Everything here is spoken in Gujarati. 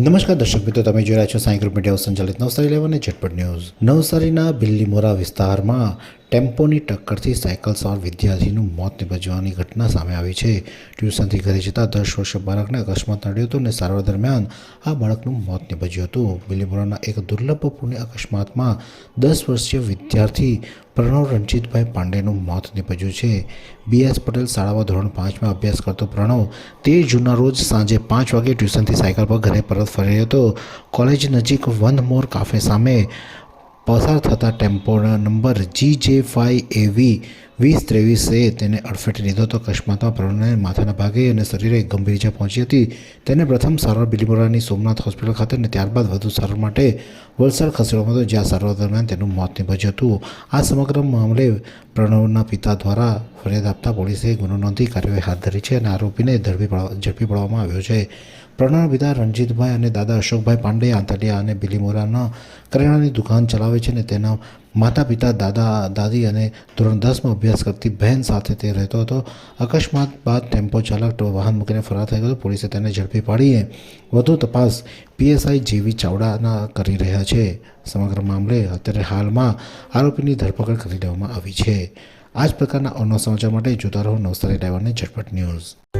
નમસ્કાર દર્શક મિત્રો, તમે જોઈ રહ્યા છો સાંઈ ગ્રુપ મીડિયા સંચાલિત નવસારી લેવન ઝટપટ ન્યૂઝ. નવસારીના બિલ્લીમોરા વિસ્તારમાં ટેમ્પોની ટક્કરથી સાયકલ સવાર વિદ્યાર્થીનું મોત નિપજવાની ઘટના સામે આવી છે. ટ્યુશનથી ઘરે જતા દસ વર્ષીય બાળકને અકસ્માત નડ્યો હતો અને સારવાર દરમિયાન આ બાળકનું મોત નિપજ્યું હતું. બિલીમોરાના એક દુર્લભ પુણ્ય અકસ્માતમાં દસ વર્ષીય વિદ્યાર્થી પ્રણવ રણજીતભાઈ પાંડેનું મોત નિપજ્યું છે. બીએસ પટેલ શાળામાં ધોરણ પાંચમાં અભ્યાસ કરતો પ્રણવ તેર જૂનના રોજ સાંજે પાંચ વાગે ટ્યુશનથી સાયકલ પર ઘરે પરત ફર્યો હતો. કોલેજ નજીક વન મોર કાફે સામે પસાર થતા ટેમ્પોના નંબર જી જે ફાઇવ એવી વીસ ત્રેવીસે તેને અડફેટે લીધો હતો અકસ્માતમાં પ્રણવને માથાના ભાગે અને શરીરે ગંભીર ઇજા પહોંચી હતી. તેને પ્રથમ સારવાર બિલીમોરાની સોમનાથ હોસ્પિટલ ખાતે અને ત્યારબાદ વધુ સારવાર માટે વલસાડ ખસેડવામાં હતો, જ્યાં સારવાર દરમિયાન તેનું મોત નિપજ્યું હતું. આ સમગ્ર મામલે પ્રણવના પિતા દ્વારા ફરિયાદ આપતા પોલીસે ગુનો નોંધી કાર્યવાહી હાથ ધરી છે અને આરોપીને ઝડપી ઝડપી પાડવામાં આવ્યો છે. પ્રણવના પિતા રણજીતભાઈ અને દાદા અશોકભાઈ પાંડે આંતલિયા અને બિલીમોરાના કરિયાણાની દુકાન ચલાવે છે અને તેના માતા પિતા દાદા, દાદી અને ધોરણ દસમાં અભ્યાસ કરતી બહેન સાથે તે રહેતો હતો. અકસ્માત બાદ ટેમ્પો ચાલક વાહન મૂકીને ફરાર થઈ ગયો. પોલીસે તેને ઝડપી પાડીને વધુ તપાસ પીએસઆઈ જેવી ચાવડાના કરી રહ્યા છે. સમગ્ર મામલે અત્યારે હાલમાં આરોપીની ધરપકડ કરી દેવામાં આવી છે. આ જ પ્રકારના અન્ય સમાચાર માટે જોતા રહો નવસારી અને ઝટપટ ન્યૂઝ.